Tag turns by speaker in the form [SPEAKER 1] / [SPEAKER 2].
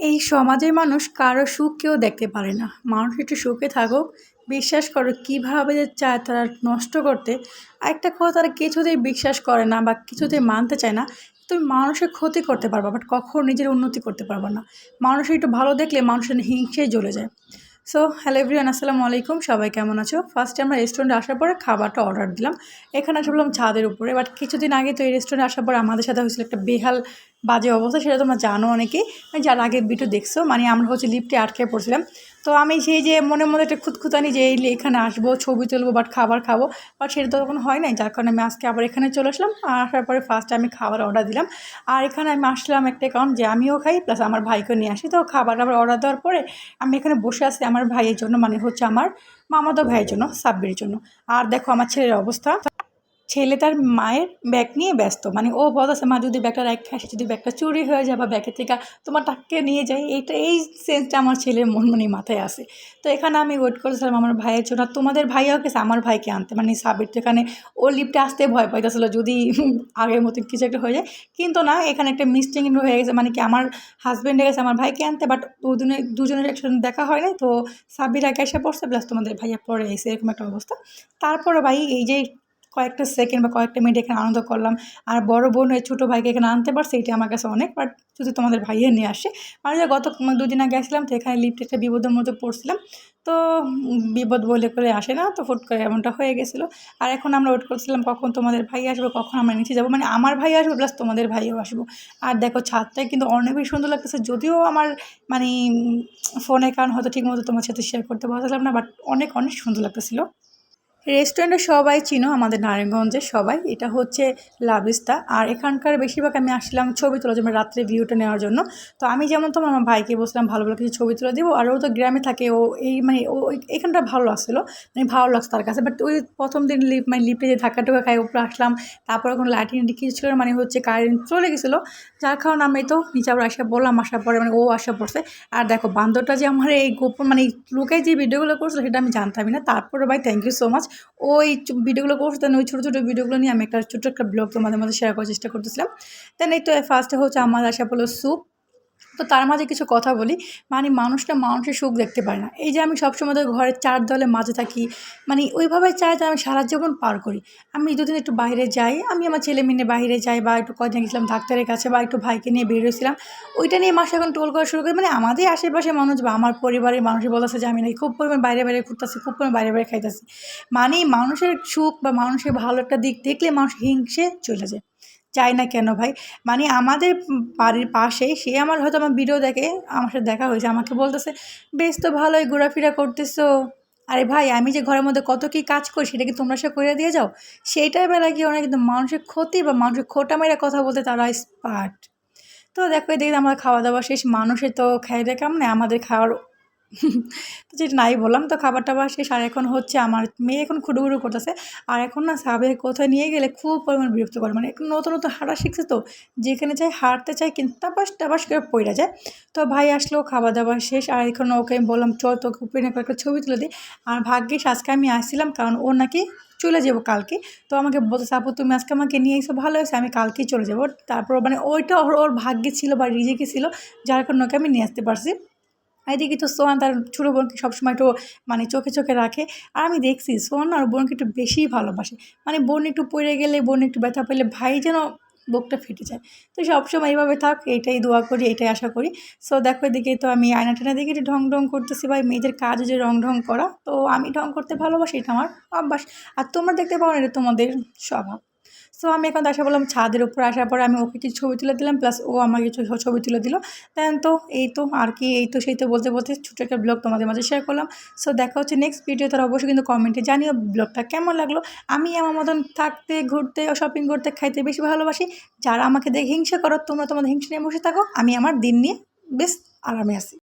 [SPEAKER 1] এই সমাজের মানুষ কারও সুখ কেউ দেখতে পারে না। মানুষ একটু সুখে থাকুক, বিশ্বাস করো কীভাবে যে চায় তারা নষ্ট করতে। একটা কথা, তারা কিছুতেই বিশ্বাস করে না বা কিছুতেই মানতে চায় না। তুমি মানুষের ক্ষতি করতে পারবা বাট কখনো নিজের উন্নতি করতে পারবা না। মানুষের একটু ভালো দেখলে মানুষের হিংসেই জ্বলে যায়। সো হ্যালো এভরিওয়ান আসসালামু আলাইকুম। সবাই কেমন আছো? ফার্স্টে আমরা রেস্টুরেন্টে আসার পরে খাবারটা অর্ডার দিলাম। এখানে এসে বললাম ছাদের উপরে বাট কিছুদিন আগে তো এই রেস্টুরেন্টে আসার পরে আমাদের সাথে হয়েছিল একটা বেহাল বাজে অবস্থা, সেটা তোমরা জানো অনেকেই। যার আগে ভিডিও দেখছ মানে আমরা হচ্ছে লিফটে আটকে পড়ছিলাম। তো আমি সেই যে মনে মনে একটা খুঁতখুতানি যে এই এখানে আসব, ছবি তুলবো বাট খাবার খাব বাট সেটা তো তখন হয় নাই। যার কারণে আমি আজকে আবার এখানে চলে আসলাম। আর আসার পরে ফার্স্টে আমি খাবার অর্ডার দিলাম। আর এখানে আমি আসলাম একটা কারণ যে আমিও খাই প্লাস আমার ভাইকেও নিয়ে আসি। তো খাবার আবার অর্ডার দেওয়ার পরে আমি এখানে বসে আছি আমার ভাইয়ের জন্য মানে হচ্ছে আমার মামাতো ভাইয়ের জন্য, সাব্বির জন্য। আর দেখো আমার ছেলের অবস্থা। ছেলে তার মায়ের ব্যাগ নিয়ে ব্যস্ত। মানে ও বলতেছে মা, যদি ব্যাগটা রাখ খাসি যদি ব্যাগটা চুরি হয়ে যায় বা ব্যাগের থেকে তোমার টাককে নিয়ে যাই এইটা, এই সেন্সটা আমার ছেলের মন মানে মাথায় আসে। তো এখানে আমি ওয়েট করেছিলাম আমার ভাইয়ের জন্য। তোমাদের ভাইয়াও গেছে, আমার ভাইকে আনতে। মানে সাবির তো এখানে, ও লিফটে আসতে ভয় পাইতেছিল যদি আগের মতো কিছু একটা হয়ে যায়। কিন্তু না, এখানে একটা মিস্টেক হয়ে গেছে। মানে কি, আমার হাজব্যান্ডে গেছে আমার ভাইকে আনতে বাট দুজনে দুজনের একসাথে দেখা হয় নাই। তো সাবির আগে এসে পড়ছে প্লাস তোমাদের ভাইয়া পরে এসে এরকম একটা অবস্থা। তারপরে ভাই, এই যে কয়েকটা সেকেন্ড বা কয়েকটা মিনিট এখানে আনন্দ করলাম। আর বড় বোন ওই ছোটো ভাইকে এখানে আনতে পারছে এইটা আমার কাছে অনেক। বাট যদি তোমাদের ভাইয়ে নিয়ে আসে মানে যে গত দুদিন আগে আসলাম তো এখানে লিফটে একটা বিপদের মধ্যে পড়ছিলাম। তো বিপদ বলে করে আসে না, তো ফুট করে এমনটা হয়ে গেছিল। আর এখন আমরা ওয়েট করছিলাম কখন তোমাদের ভাই আসবে, কখন আমরা নিচে যাব। মানে আমার ভাই আসবে প্লাস তোমাদের ভাইও আসব। আর দেখো ছাদটাই কিন্তু অনেক বেশি সুন্দর লাগতেছে। যদিও আমার মানে ফোনের কারণ হয়তো ঠিকমতো তোমার সাথে শেয়ার করতে পারছিলাম না বাট অনেক অনেক সুন্দর লাগতেছিলো। রেস্টুরেন্টে সবাই চিনো, আমাদের নারায়ণগঞ্জের সবাই। এটা হচ্ছে লাভিস্তা আর এখানকার বেশিরভাগ আমি আসলাম ছবি তোলার জন্য, রাত্রে ভিউটা নেওয়ার জন্য। তো আমি যেমন তোমার আমার ভাইকে বসলাম ভালো ভালো কিছু ছবি তুলে দেবো। আর ও তো গ্রামে থাকে, ও এই মানে ও এখানটা ভালো লাগছিল। মানে ভালো লাগছে তার কাছে। বাট ওই প্রথম দিন লিপ মানে লিপে যে ধাক্কা টুকা খাই উপরে আসলাম। তারপরে কোনো লাইটিং কিছু ছিল মানে হচ্ছে কারেন্ট চলে গেছিল। যার কারণে আমি তো নিচে আবার আসা বললাম, আসার পরে মানে ও আসা পড়ছে। আর দেখো, বান্দরটা যে আমার এই গোপন মানে লোকে যে ভিডিওগুলো করছিল, সেটা আমি জানতামই না। তারপরে ভাই থ্যাংক ইউ সো মাচ ওই ভিডিওগুলো করতে ওই ছোটো ছোটো ভিডিওগুলো নিয়ে আমি একটা ছোটো একটা ব্লগ তোমাদের মধ্যে শেয়ার করার চেষ্টা করতেছিলাম। দেন এই তো ফার্স্টে হচ্ছে আমার আশা পলো স্যুপ তো তার মাঝে কিছু কথা বলি। মানে মানুষটা মানুষের সুখ দেখতে পারে না। এই যে আমি সবসময় তো ঘরের চার দলে মাঝে থাকি মানে ওইভাবে চাই যে আমি সারা জীবন পার করি। আমি দুদিন একটু বাইরে যাই, আমি আমার ছেলে মেয়ে বাইরে যাই বা একটু কদিন গেছিলাম ডাক্তারের কাছে বা একটু ভাইকে নিয়ে বেরিয়েছিলাম, ওইটা নিয়ে মাসে এখন টোল করা শুরু করি। মানে আমাদের আশেপাশে মানুষ বা আমার পরিবারের মানুষ বলেছে যে আমি নাকি খুব পরিমাণ বাইরে বাইরে ঘুরতেছি, খুব পরিমাণ বাইরে বাইরে খাইতেছি। মানে মানুষের সুখ বা মানুষের ভালো একটা দিক দেখলে মানুষ হিংসে চলে যায়। চাই না কেন ভাই? মানে আমাদের বাড়ির পাশে সে আমার হয়তো আমার ভিডিও দেখে আমার সাথে দেখা হয়েছে, আমাকে বলতেছে, বেশ তো ভালোই ঘোরাফেরা করতেছো। আরে ভাই, আমি যে ঘরের মধ্যে কত কী কাজ করি সেটা কি তোমরা সে করে দিয়ে যাও? সেইটাই বেলা কি ওরা কিন্তু মানুষের ক্ষতি বা মানুষের খোটা মেরা কথা বলতে তারা স্পার্ট তো দেখো এদিকে আমার খাওয়া দাওয়া শেষ, মানুষের তো খাই দেয় কেমন? আমাদের খাওয়ার তো যেটা নাই বললাম, তো খাবার টাবার শেষ আর এখন হচ্ছে আমার মেয়ে এখন খুডুগুড়ু করতেছে। আর এখন না সাবে কোথায় নিয়ে গেলে খুব পরিমাণ বিরক্ত করে। মানে একটু নতুন নতুন হাঁটা শিখছে তো, যেখানে চাই হাঁটতে চাই কিন্তু তাপাস টাপাস করে পড়ে যায়। তো ভাই আসলো খাওয়া দাওয়া শেষ, আর এখন ওকে আমি বললাম, চল তোকে উপরে একটা ছবি তুলে দিই। আর ভাগ্যিস আজকে আমি আসছিলাম, কারণ ও নাকি চলে যাব কালকে। তো আমাকে বলতে আপু, তুমি আজকে আমাকে নিয়ে এসো, ভালো হয়েছে, আমি কালকেই চলে যাব। তারপর মানে ওইটা ওর ওর ভাগ্যে ছিল বা রিজেকে ছিল, যার কারণে ওকে আমি নিয়ে আসতে পারছি। এদিকে তো সোহান তার ছোটো বোনকে সবসময় একটু মানে চোখে চোখে রাখে। আর আমি দেখছি সোহান আর বোনকে একটু বেশিই ভালোবাসে। মানে বোন একটু পড়ে গেলে, বোন একটু ব্যথা পেলে ভাই যেন বুকটা ফেটে যায়। তো সবসময় এইভাবে থাক এইটাই দোয়া করি, এটাই আশা করি। সো দেখো এদিকে তো আমি আয়না টানা দেখে একটু ঢং ঢং করতেছি ভাই, মেয়েদের কাজ যে রং ঢং করা, তো আমি ঢং করতে ভালোবাসি, এটা আমার অভ্যাস। আর তোমরা দেখতে পাও এটা তোমাদের স্বভাব। সো আমি এখন আসা বললাম, ছাদের উপর আসার পর আমি ওকে কিছু ছবি তুলে দিলাম প্লাস ও আমাকে কিছু ছবি তুলে দিল। দেন তো এই তো আর কি, এই তো সেই তো বলতে বলতে ছোটো একটা ব্লগ তোমাদের মাঝে শেয়ার করলাম। সো দেখা হচ্ছে নেক্সট ভিডিও তারা অবশ্যই কিন্তু কমেন্টে জানিও ব্লগটা কেমন লাগল। আমি আমার মতন থাকতে, ঘুরতে শপিং করতে খাইতে বেশি ভালোবাসি। যারা আমাকে দেখে হিংসা করো, তোমরা তোমাদের হিংসা নিয়ে বসে থাকো। আমি আমার দিন নিয়ে বেশ আরামে আছি।